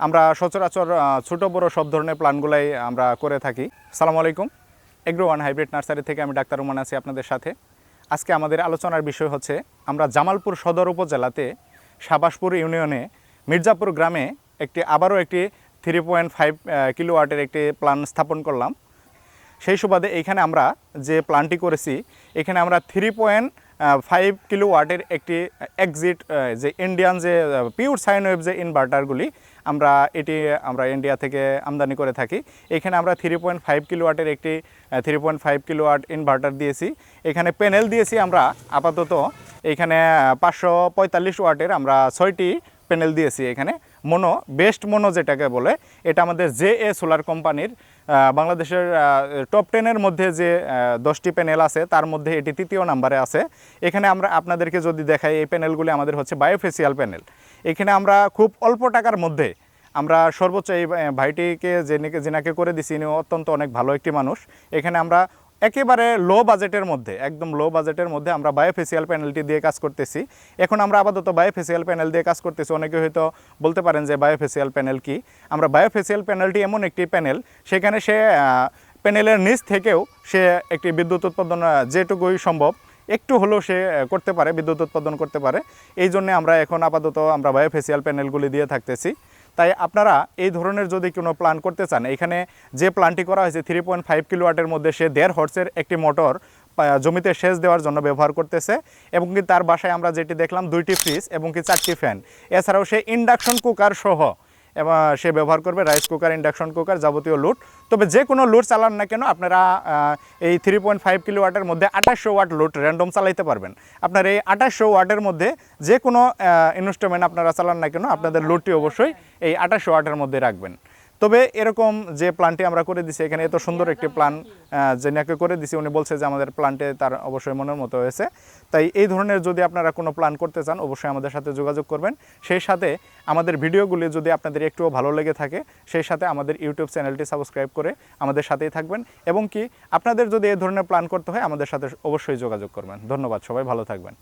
আমরা সচরাচর ছোট বড় সব ধরনের প্ল্যানগুলাই আমরা করে থাকি। সালাম আলাইকুম। এগ্রো ওয়ান হাইব্রিড নার্সারি থেকে আমি ডাক্তার রুমান আছি আপনাদের সাথে। আজকে আমাদের আলোচনার বিষয় হচ্ছে, আমরা জামালপুর সদর উপজেলাতে সাবাসপুর ইউনিয়নে মির্জাপুর গ্রামে একটি, আবারও একটি থ্রি পয়েন্ট ফাইভ কিলো ওয়াটের একটি প্ল্যান স্থাপন করলাম। সেই সুবাদে এইখানে আমরা যে প্ল্যানটি করেছি, এখানে আমরা থ্রি পয়েন্ট ফাইভ কিলো ওয়াটের একটি এক্সিট যে ইন্ডিয়ান যে পিওর সাইন ওয়েভ যে ইনভার্টারগুলি আমরা এটি, আমরা ইন্ডিয়া থেকে আমদানি করে থাকি। এখানে আমরা থ্রি পয়েন্ট ফাইভ কিলো ওয়াটের একটি three point five kilo watt inverter দিয়েছি। এখানে প্যানেল দিয়েছি আমরা আপাতত। এখানে পাঁচশো পঁয়তাল্লিশ ওয়াটের আমরা ছয়টি প্যানেল দিয়েছি এখানে। মনো বেস্ট মনো যেটাকে বলে, এটা আমাদের জে এ সোলার কোম্পানির বাংলাদেশের টপ টেনের মধ্যে যে দশটি প্যানেল আছে, তার মধ্যে এটি তৃতীয় নাম্বারে আছে। এখানে আমরা আপনাদেরকে যদি দেখাই, এই প্যানেলগুলি আমাদের হচ্ছে বায়োফেসিয়াল প্যানেল এখানে আমরা খুব অল্প টাকার মধ্যে, আমরা সর্বোচ্চ এই ভাইটিকে যিনিকে যিনাকে করে দিছি। ইনি অত্যন্ত অনেক ভালো একটি মানুষ। এখানে আমরা একেবারে লো বাজেটের মধ্যে, একদম লো বাজেটের মধ্যে আমরা বায়োফেসিয়াল প্যানেলটি দিয়ে কাজ করতেছি। এখন আমরা আপাতত বায়োফেসিয়াল প্যানেল দিয়ে কাজ করতেছি। অনেকে হয়তো বলতে পারেন যে বায়োফেসিয়াল প্যানেল কি? আমরা বায়োফেসিয়াল প্যানেলটি এমন একটি প্যানেল সেখানে সে প্যানেলের নিচ থেকেও সে একটি বিদ্যুৎ উৎপাদন যেটুকুই সম্ভব, একটু হলেও সে করতে পারে, বিদ্যুৎ উৎপাদন করতে পারে। এই জন্য আমরা এখন আপাতত আমরা বায়োফেসিয়াল প্যানেলগুলি দিয়ে থাকতেছি। তাই আপনারা এই ধরনের যদি কোনো প্ল্যান করতে চান, এখানে যে প্ল্যানটি করা হয়েছে থ্রি পয়েন্ট ফাইভ কিলোওয়াটের মধ্যে সে দেড় হর্সের একটি মোটর জমিতে সেচ দেওয়ার জন্য ব্যবহার করতেছে এবং কি তার বাসায় আমরা যেটি দেখলাম, দুইটি ফ্রিজ এবং কি চারটি ফ্যান এছাড়াও সে ইন্ডাকশন কুকার সহ সে ব্যবহার করবে রাইস কুকার ইন্ডাকশন কুকার যাবতীয় লুট তবে যে কোনো লুট চালান না কেন আপনারা এই থ্রি পয়েন্ট ফাইভ কিলো ওয়াটের মধ্যে আঠাশশো ওয়াট লুট র্যান্ডম চালাইতে পারবেন। আপনার এই আঠাশশো ওয়াটের মধ্যে যে কোনো ইনস্ট্রুমেন্ট আপনারা চালান না কেন, আপনাদের লুটটি অবশ্যই এই আঠাশশো ওয়াটের মধ্যে রাখবেন। তবে এরকম যে প্ল্যানটি আমরা করে দিছি, এখানে এত সুন্দর একটি প্ল্যান যেনাকে করে দিছি, উনি বলছে যে আমাদের প্ল্যানটে তার অবশ্যই মনের মতো হয়েছে। তাই এই ধরনের যদি আপনারা কোনো প্ল্যান করতে চান, অবশ্যই আমাদের সাথে যোগাযোগ করবেন। সেই সাথে আমাদের ভিডিওগুলি যদি আপনাদের একটুও ভালো লেগে থাকে, সেই সাথে আমাদের ইউটিউব চ্যানেলটি সাবস্ক্রাইব করে আমাদের সাথেই থাকবেন। এবং কি, আপনাদের যদি এই ধরনের প্ল্যান করতে হয়, আমাদের সাথে অবশ্যই যোগাযোগ করবেন। ধন্যবাদ সবাই, ভালো থাকবেন।